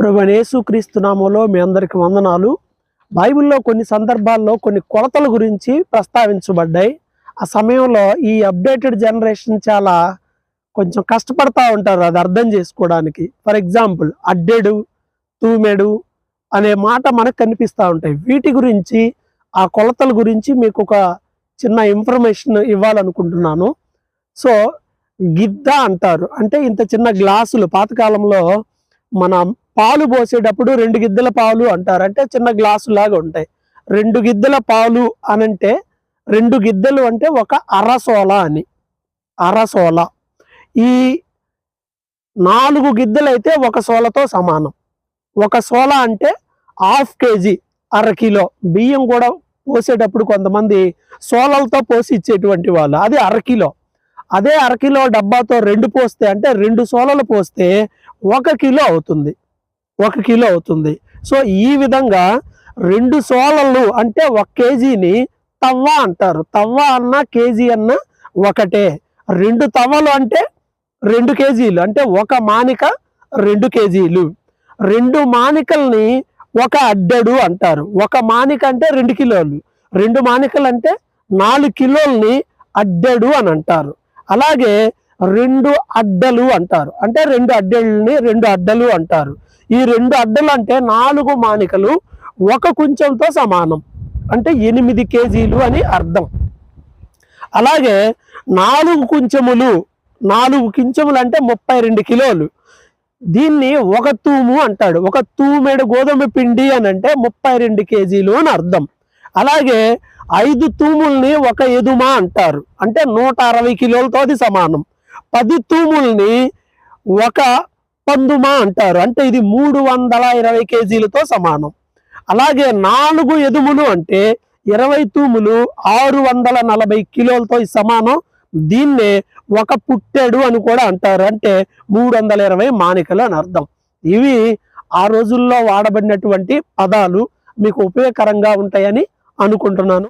ప్రభునేసు క్రీస్తునామంలో మీ అందరికి వందనాలు. బైబిల్లో కొన్ని సందర్భాల్లో కొన్ని కొలతల గురించి ప్రస్తావించబడ్డాయి. ఆ సమయంలో ఈ అప్డేటెడ్ జనరేషన్ చాలా కొంచెం కష్టపడతా ఉంటారు అది అర్థం చేసుకోవడానికి. ఫర్ ఎగ్జాంపుల్ అడ్డెడు తూమెడు అనే మాట మనకు కనిపిస్తూ ఉంటాయి. వీటి గురించి ఆ కొలతల గురించి మీకు ఒక చిన్న ఇన్ఫర్మేషన్ ఇవ్వాలనుకుంటున్నాను. సో గిద్ద అంటారు. అంటే ఇంత చిన్న గ్లాసులు పాతకాలంలో మన పాలు పోసేటప్పుడు రెండు గిద్దెల పాలు అంటారు. అంటే చిన్న గ్లాసు లాగా ఉంటాయి. రెండు గిద్దెల పాలు అనంటే రెండు గిద్దెలు అంటే ఒక అరసోల అని. అరసోల ఈ నాలుగు గిద్దెలైతే ఒక సోలతో సమానం. ఒక సోల అంటే హాఫ్ కేజీ అర కిలో. బియ్యం కూడా పోసేటప్పుడు కొంతమంది సోలలతో పోసి ఇచ్చేటువంటి వాళ్ళు. అది అరకిలో అదే అరకిలో డబ్బాతో రెండు పోస్తే అంటే రెండు సోలలు పోస్తే ఒక కిలో అవుతుంది. ఒక కిలో అవుతుంది. సో ఈ విధంగా రెండు సోలలు అంటే ఒక కేజీని తవ్వ అంటారు. తవ్వ అన్న కేజీ అన్న ఒకటే. రెండు తవ్వలు అంటే రెండు కేజీలు. అంటే ఒక మానిక రెండు కేజీలు. రెండు మానికల్ని ఒక అడ్డడు అంటారు. ఒక మానిక అంటే రెండు కిలోలు. రెండు మానికలు అంటే నాలుగు కిలోల్ని అడ్డడు అని అంటారు. అలాగే రెండు అడ్డలు అంటారు. అంటే రెండు అడ్డల్ని రెండు అడ్డలు అంటారు. ఈ రెండు అడ్డలు అంటే నాలుగు మానికలు ఒక కుంచంతో సమానం. అంటే ఎనిమిది కేజీలు అని అర్థం. అలాగే నాలుగు కుంచెములు నాలుగు కించెములు అంటే ముప్పై రెండు కిలోలు. దీన్ని ఒక తూము అంటాడు. ఒక తూమెడు గోధుమ పిండి అని అంటే ముప్పై రెండు కేజీలు అని అర్థం. అలాగే ఐదు తూముల్ని ఒక ఎదుమ అంటారు. అంటే నూట అరవై కిలోలతో అది సమానం. పది తూముల్ని ఒక పందుమా అంటారు. అంటే ఇది మూడు వందల ఇరవై కేజీలతో సమానం. అలాగే నాలుగు ఎదుములు అంటే ఇరవై తూములు ఆరు వందల నలభై కిలోలతో సమానం. దీన్నే ఒక పుట్టెడు అని కూడా అంటారు. అంటే మూడు వందల ఇరవై మానికలు అని అర్థం. ఇవి ఆ రోజుల్లో వాడబడినటువంటి పదాలు మీకు ఉపయోగకరంగా ఉంటాయని అనుకుంటున్నాను.